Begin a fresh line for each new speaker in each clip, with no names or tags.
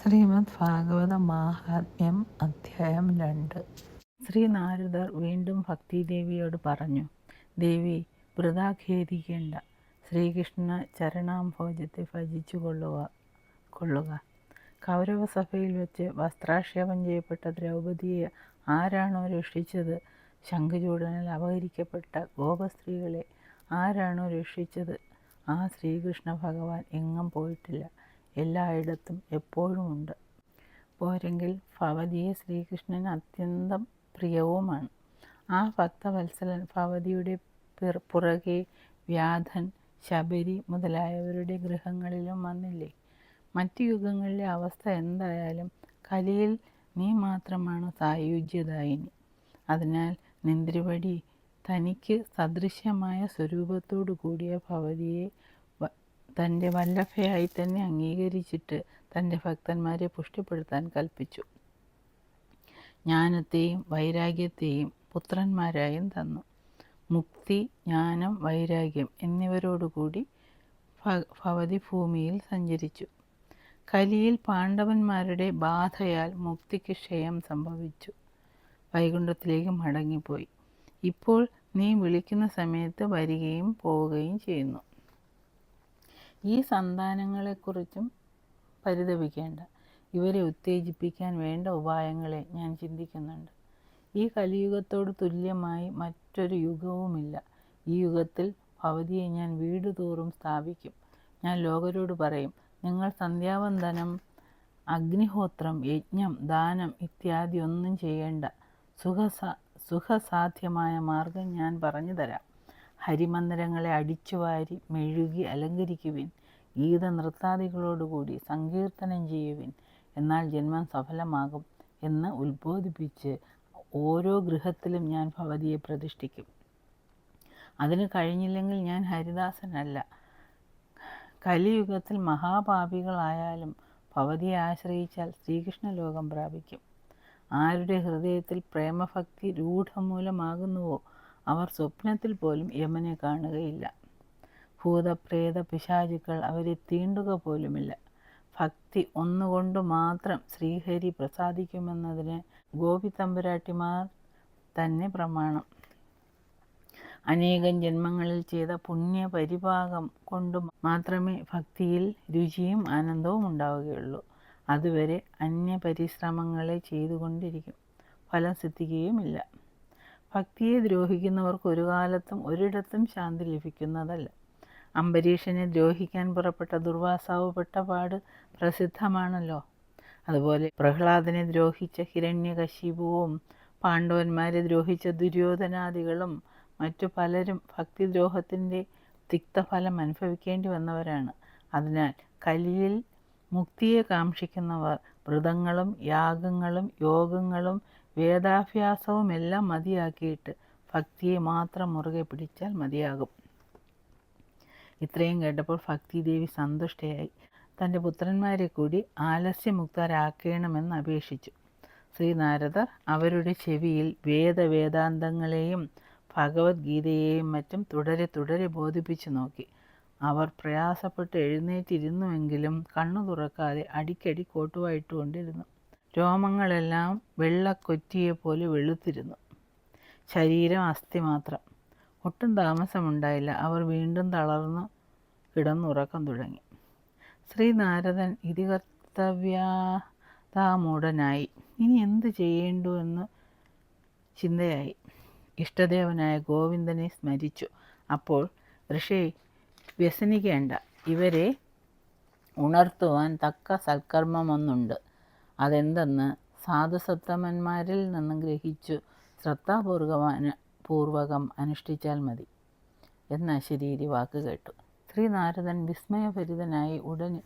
ശ്രീമദ് ഭാഗവത മാഹാത്മ്യം അധ്യായം രണ്ട്. ശ്രീ നാരദർ വീണ്ടും ഭക്തിദേവിയോട് പറഞ്ഞു ദേവി വൃതാ ഖേദിക്കേണ്ട ശ്രീകൃഷ്ണ ചരണാംഭോജത്തെ ഭജിച്ചു കൊള്ളുക കൊള്ളുക. കൗരവസഭയിൽ വെച്ച് വസ്ത്രാക്ഷേപം ചെയ്യപ്പെട്ട ദ്രൗപദിയെ ആരാണോ രക്ഷിച്ചത്? ശംഖചൂടനിൽ അപഹരിക്കപ്പെട്ട ഗോപസ്ത്രീകളെ ആരാണോ രക്ഷിച്ചത്? ആ ശ്രീകൃഷ്ണ ഭഗവാൻ എങ്ങും പോയിട്ടില്ല. എല്ലായിടത്തും എപ്പോഴുമുണ്ട്. പോരെങ്കിൽ ഭവതിയെ ശ്രീകൃഷ്ണന് അത്യന്തം പ്രിയവുമാണ്. ആ ഭക്തവത്സലൻ ഭവതിയുടെ പുറകെ വ്യാധൻ ശബരി മുതലായവരുടെ ഗൃഹങ്ങളിലും വന്നില്ലേ? മറ്റു യുഗങ്ങളിലെ അവസ്ഥ എന്തായാലും കലിയിൽ നീ മാത്രമാണ് സായുജ്യദായിനി. അതിനാൽ നിന്ദ്രിവടി തനിക്ക് സദൃശ്യമായ സ്വരൂപത്തോടു കൂടിയ ഭവതിയെ തന്റെ വല്ലഭയായി തന്നെ അംഗീകരിച്ചിട്ട് തന്റെ ഭക്തന്മാരെ പുഷ്ടിപ്പെടുത്താൻ കൽപ്പിച്ചു. ജ്ഞാനത്തെയും വൈരാഗ്യത്തെയും പുത്രന്മാരായും തന്നു. മുക്തി ജ്ഞാനം വൈരാഗ്യം എന്നിവരോടുകൂടി ഭവതി ഭൂമിയിൽ സഞ്ചരിച്ചു. കലിയിൽ പാണ്ഡവന്മാരുടെ ബാധയാൽ മുക്തിക്ക് ക്ഷയം സംഭവിച്ചു. വൈകുണ്ഠത്തിലേക്ക് മടങ്ങിപ്പോയി. ഇപ്പോൾ നീ വിളിക്കുന്ന സമയത്ത് വരികയും പോവുകയും ചെയ്യുന്നു. ഈ സന്താനങ്ങളെക്കുറിച്ചും പരിതപിക്കേണ്ട. ഇവരെ ഉത്തേജിപ്പിക്കാൻ വേണ്ട ഉപായങ്ങളെ ഞാൻ ചിന്തിക്കുന്നുണ്ട്. ഈ കലിയുഗത്തോട് തുല്യമായി മറ്റൊരു യുഗവുമില്ല. ഈ യുഗത്തിൽ ഭവതിയെ ഞാൻ വീട് തോറും സ്ഥാപിക്കും. ഞാൻ ലോകരോട് പറയും നിങ്ങൾ സന്ധ്യാവന്ദനം അഗ്നിഹോത്രം യജ്ഞം ദാനം ഇത്യാദി ഒന്നും ചെയ്യേണ്ട. സുഖസാ സുഖസാധ്യമായ മാർഗം ഞാൻ പറഞ്ഞു തരാം. ഹരിമന്ദിരങ്ങളെ അടിച്ചുവാരി മെഴുകി അലങ്കരിക്കുവിൻ. ഗീത നൃത്താദികളോടുകൂടി സങ്കീർത്തനം ചെയ്യുവിൻ. എന്നാൽ ജന്മം സഫലമാകും എന്ന് ഉത്ബോധിപ്പിച്ച് ഓരോ ഗൃഹത്തിലും ഞാൻ ഭവതിയെ പ്രതിഷ്ഠിക്കും. അതിന് കഴിഞ്ഞില്ലെങ്കിൽ ഞാൻ ഹരിദാസനല്ല. കലിയുഗത്തിൽ മഹാപാപികളായാലും ഭവതിയെ ആശ്രയിച്ചാൽ ശ്രീകൃഷ്ണ ലോകം പ്രാപിക്കും. ആരുടെ ഹൃദയത്തിൽ പ്രേമഭക്തി രൂഢമൂലമാകുന്നുവോ അവർ സ്വപ്നത്തിൽ പോലും യമനെ കാണുകയില്ല. ഭൂതപ്രേത പിശാചുക്കൾ അവരെ തീണ്ടുക പോലുമില്ല. ഭക്തി ഒന്നുകൊണ്ട് മാത്രം ശ്രീഹരി പ്രസാദിക്കുമെന്നതിന് ഗോപി തമ്പുരാട്ടിമാർ തന്നെ പ്രമാണം. അനേകം ജന്മങ്ങളിൽ ചെയ്ത പുണ്യ പരിഭാഗം കൊണ്ട് മാത്രമേ ഭക്തിയിൽ രുചിയും ആനന്ദവും ഉണ്ടാവുകയുള്ളൂ. അതുവരെ അന്യപരിശ്രമങ്ങളെ ചെയ്തുകൊണ്ടിരിക്കും. ഫലം സിദ്ധിക്കുകയുമില്ല. ഭക്തിയെ ദ്രോഹിക്കുന്നവർക്ക് ഒരു കാലത്തും ഒരിടത്തും ശാന്തി ലഭിക്കുന്നതല്ല. അംബരീഷനെ ദ്രോഹിക്കാൻ പുറപ്പെട്ട ദുർവാസാവ് പെട്ട പാട് പ്രസിദ്ധമാണല്ലോ. അതുപോലെ പ്രഹ്ലാദനെ ദ്രോഹിച്ച ഹിരണ്യകശിപുവും പാണ്ഡവന്മാരെ ദ്രോഹിച്ച ദുര്യോധനാദികളും മറ്റു പലരും ഭക്തിദ്രോഹത്തിന്റെ തിക്തഫലം അനുഭവിക്കേണ്ടി വന്നവരാണ്. അതിനാൽ കലിയിൽ മുക്തിയെ കാക്ഷിക്കുന്നവർ വ്രതങ്ങളും യാഗങ്ങളും യോഗങ്ങളും വേദാഭ്യാസവും എല്ലാം മതിയാക്കിയിട്ട് ഭക്തിയെ മാത്രം മുറുകെ പിടിച്ചാൽ മതിയാകും. ഇത്രയും കേട്ടപ്പോൾ ഭക്തി ദേവി സന്തുഷ്ടയായി. തന്റെ പുത്രന്മാരെ കൂടി ആലസ്യമുക്തരാക്കണമെന്ന് അപേക്ഷിച്ചു. ശ്രീനാരദർ അവരുടെ ചെവിയിൽ വേദവേദാന്തങ്ങളെയും ഭഗവത്ഗീതയെയും മറ്റും തുടരെ തുടരെ ബോധിപ്പിച്ചു നോക്കി. അവർ പ്രയാസപ്പെട്ട് എഴുന്നേറ്റിരുന്നുവെങ്കിലും കണ്ണു തുറക്കാതെ അടിക്കടി കോട്ടുവായിട്ടുകൊണ്ടിരുന്നു. രോമങ്ങളെല്ലാം വെള്ളക്കൊറ്റിയെ പോലെ വെളുത്തിരുന്നു. ശരീരം അസ്ഥി മാത്രം. ഒട്ടും താമസമുണ്ടായില്ല. അവർ വീണ്ടും തളർന്നു കിടന്നുറക്കം തുടങ്ങി. ശ്രീനാരദൻ ഇതികർത്തവ്യതാമൂഢനായി. ഇനി എന്ത് ചെയ്യേണ്ടു എന്ന് ചിന്തയായി. ഇഷ്ടദേവനായ ഗോവിന്ദനെ സ്മരിച്ചു. അപ്പോൾ ഋഷി വ്യസനിക്കേണ്ട. ഇവരെ ഉണർത്തുവാൻ തക്ക സൽക്കർമ്മമൊന്നുണ്ട്. അതെന്തെന്ന് സാധുസത്തമന്മാരിൽ നിന്നും ഗ്രഹിച്ചു ശ്രദ്ധാപൂർവക പൂർവകം അനുഷ്ഠിച്ചാൽ മതി. എന്ന ശരീരി വാക്ക് കേട്ടു. ശ്രീനാരദൻ വിസ്മയഭരിതനായി ഉടനെ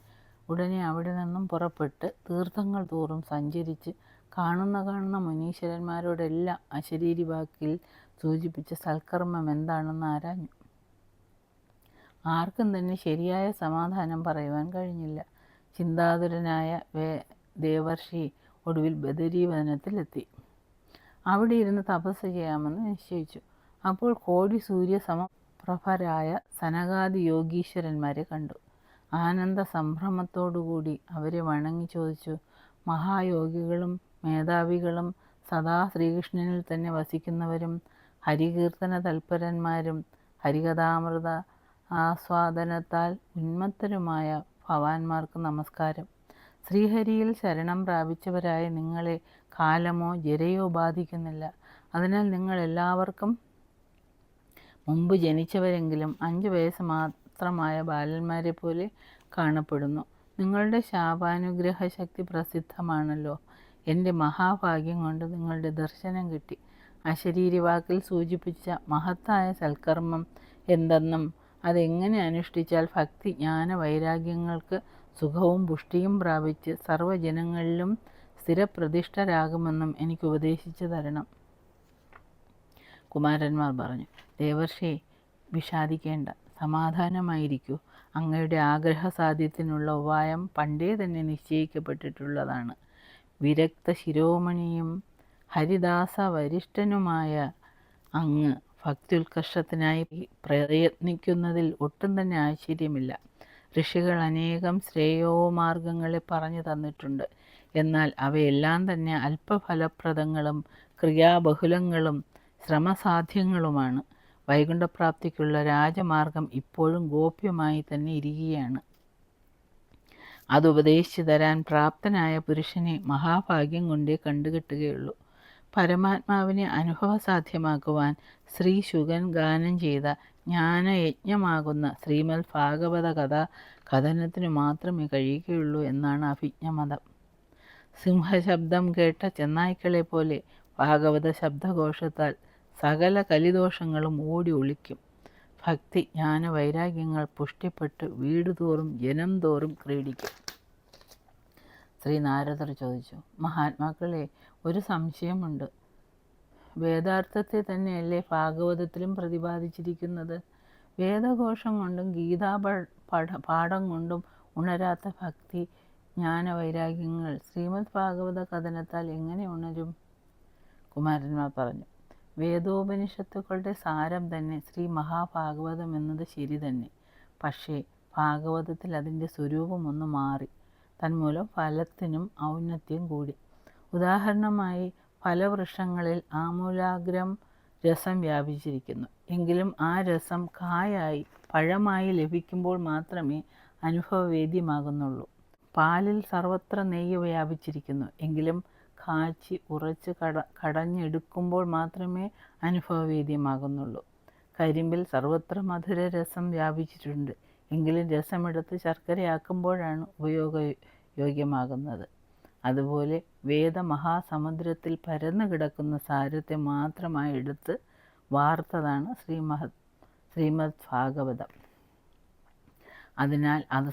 ഉടനെ അവിടെ നിന്നും പുറപ്പെട്ട് തീർത്ഥങ്ങൾ തോറും സഞ്ചരിച്ച് കാണുന്ന കാണുന്ന മുനീശ്വരന്മാരോടെല്ലാം അശരീരി വാക്കിൽ സൂചിപ്പിച്ച സൽക്കർമ്മം എന്താണെന്ന് ആരാഞ്ഞു? ആർക്കും തന്നെ ശരിയായ സമാധാനം പറയുവാൻ കഴിഞ്ഞില്ല. ചിന്താതുരനായ വേ ദേവർഷി ഒടുവിൽ ബദരീവനത്തിലെത്തി. അവിടെ ഇരുന്ന് തപസ് ചെയ്യാമെന്ന് നിശ്ചയിച്ചു. അപ്പോൾ കോടി സൂര്യ സമപ്രഭരായ സനകാദി യോഗീശ്വരന്മാരെ കണ്ടു. ആനന്ദ സംഭ്രമത്തോടുകൂടി അവരെ വണങ്ങി ചോദിച്ചു മഹായോഗികളും മേധാവികളും സദാ ശ്രീകൃഷ്ണനിൽ തന്നെ വസിക്കുന്നവരും ഹരികീർത്തന തൽപരന്മാരും ഹരികഥാമൃത ആസ്വാദനത്താൽ ഉന്മത്തരുമായ ഭവാന്മാർക്ക് നമസ്കാരം. ശ്രീഹരിയിൽ ശരണം പ്രാപിച്ചവരായ നിങ്ങളെ കാലമോ ജരയോ ബാധിക്കുന്നില്ല. അതിനാൽ നിങ്ങൾ എല്ലാവർക്കും മുമ്പ് ജനിച്ചവരെങ്കിലും അഞ്ച് വയസ്സ് മാത്രമായ ബാലന്മാരെ പോലെ കാണപ്പെടുന്നു. നിങ്ങളുടെ ശാപാനുഗ്രഹ ശക്തി പ്രസിദ്ധമാണല്ലോ. എന്റെ മഹാഭാഗ്യം കൊണ്ട് നിങ്ങളുടെ ദർശനം കിട്ടി. അശരീരി വാക്കിൽ സൂചിപ്പിച്ച മഹത്തായ സൽക്കർമ്മം എന്തെന്നും അതെങ്ങനെ അനുഷ്ഠിച്ചാൽ ഭക്തി ജ്ഞാന വൈരാഗ്യങ്ങൾക്ക് സുഖവും പുഷ്ടിയും പ്രാപിച്ച് സർവജനങ്ങളിലും സ്ഥിരപ്രതിഷ്ഠരാകുമെന്നും എനിക്ക് ഉപദേശിച്ചു തരണം. കുമാരന്മാർ പറഞ്ഞു ദേവർഷി വിഷാദിക്കേണ്ട സമാധാനമായിരിക്കൂ. അങ്ങയുടെ ആഗ്രഹ സാധ്യത്തിനുള്ള ഉപായം പണ്ടേ തന്നെ നിശ്ചയിക്കപ്പെട്ടിട്ടുള്ളതാണ്. വിരക്ത ശിരോമണിയും ഹരിദാസ വരിഷ്ഠനുമായ അങ്ങ് ഭക്തിയുത്കർഷത്തിനായി പ്രയത്നിക്കുന്നതിൽ ഒട്ടും തന്നെ ആശ്ചര്യമില്ല. ഋഷികൾ അനേകം ശ്രേയോമാർഗങ്ങളെ പറഞ്ഞു തന്നിട്ടുണ്ട്. എന്നാൽ അവയെല്ലാം തന്നെ അല്പഫലപ്രദങ്ങളും ക്രിയാബഹുലങ്ങളും ശ്രമസാധ്യങ്ങളുമാണ്. വൈകുണ്ഠപ്രാപ്തിക്കുള്ള രാജമാർഗം ഇപ്പോഴും ഗോപ്യമായി തന്നെ ഇരിക്കുകയാണ്. അത് ഉപദേശിച്ചു തരാൻ പ്രാപ്തനായ പുരുഷനെ മഹാഭാഗ്യം കൊണ്ടേ കണ്ടുകിട്ടുകയുള്ളൂ. പരമാത്മാവിനെ അനുഭവസാധ്യമാക്കുവാൻ ശ്രീ ശുഗൻ ഗാനം ചെയ്ത ജ്ഞാനയജ്ഞമാകുന്ന ശ്രീമൽ ഭാഗവത കഥ കഥനത്തിനു മാത്രമേ കഴിയുകയുള്ളൂ എന്നാണ് അഭിജ്ഞമതം. സിംഹശബ്ദം കേട്ട ചെന്നായ്ക്കളെ പോലെ ഭാഗവത ശബ്ദഘോഷത്താൽ സകല കലിദോഷങ്ങളും ഓടി ഒളിക്കും. ഭക്തി ജ്ഞാന വൈരാഗ്യങ്ങൾ പുഷ്ടിപ്പെട്ട് വീടുതോറും ജനം തോറും ക്രീഡിക്കും. ശ്രീ നാരദർ ചോദിച്ചു മഹാത്മാക്കളെ ഒരു സംശയമുണ്ട്. വേദാർത്ഥത്തെ തന്നെയല്ലേ ഭാഗവതത്തിലും പ്രതിപാദിച്ചിരിക്കുന്നത്? വേദഘോഷം കൊണ്ടും ഗീതാ പഠ കൊണ്ടും ഉണരാത്ത ഭക്തി ജ്ഞാനവൈരാഗ്യങ്ങൾ ശ്രീമദ് ഭാഗവത കഥനത്താൽ എങ്ങനെ ഉണരും? കുമാരന്മാർ പറഞ്ഞു വേദോപനിഷത്തുക്കളുടെ സാരം തന്നെ ശ്രീ മഹാഭാഗവതം എന്നത് ശരി തന്നെ. പക്ഷേ ഭാഗവതത്തിൽ അതിന്റെ സ്വരൂപമൊന്ന് മാറി. തന്മൂലം ഫലത്തിനും ഔന്നത്യം കൂടി. ഉദാഹരണമായി ഫലവൃക്ഷങ്ങളിൽ ആമൂലാഗ്രം രസം വ്യാപിച്ചിരിക്കുന്നു. എങ്കിലും ആ രസം കായായി പഴമായി ലഭിക്കുമ്പോൾ മാത്രമേ അനുഭവവേദ്യമാകുന്നുള്ളൂ. പാലിൽ സർവത്ര നെയ്യ് വ്യാപിച്ചിരിക്കുന്നു. എങ്കിലും കാച്ചി ഉറച്ച് കട കടഞ്ഞെടുക്കുമ്പോൾ മാത്രമേ അനുഭവവേദ്യമാകുന്നുള്ളൂ. കരിമ്പിൽ സർവത്ര മധുര രസം വ്യാപിച്ചിട്ടുണ്ട്. എങ്കിലും രസമെടുത്ത് ശർക്കരയാക്കുമ്പോഴാണ് ഉപയോഗയോഗ്യമാകുന്നത് അതുപോലെ വേദമഹാസമുദ്രത്തിൽ പരന്നു കിടക്കുന്ന സാരത്തെ മാത്രമായി എടുത്ത് വാർത്തതാണ് ശ്രീമഹത് ശ്രീമദ് ഭാഗവതം. അതിനാൽ അത്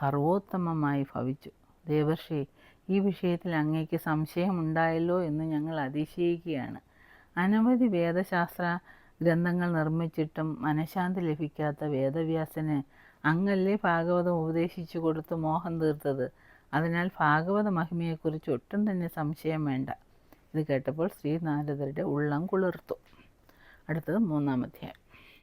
സർവോത്തമമായി ഭവിച്ചു. ദേവർഷി ഈ വിഷയത്തിൽ അങ്ങേക്ക് സംശയമുണ്ടായല്ലോ എന്ന് ഞങ്ങൾ അതിശയിക്കുകയാണ്. അനവധി വേദശാസ്ത്ര ഗ്രന്ഥങ്ങൾ നിർമ്മിച്ചിട്ടും മനഃശാന്തി ലഭിക്കാത്ത വേദവ്യാസന് അങ്ങല്ലേ ഭാഗവതം ഉപദേശിച്ചു കൊടുത്ത് മോഹം തീർത്തത്? അതിനാൽ ഭാഗവത മഹിമയെക്കുറിച്ച് ഒട്ടും തന്നെ സംശയം വേണ്ട. ഇത് കേട്ടപ്പോൾ ശ്രീനാരദരുടെ ഉള്ളം കുളിർത്തു. അടുത്തത് മൂന്നാം അധ്യായം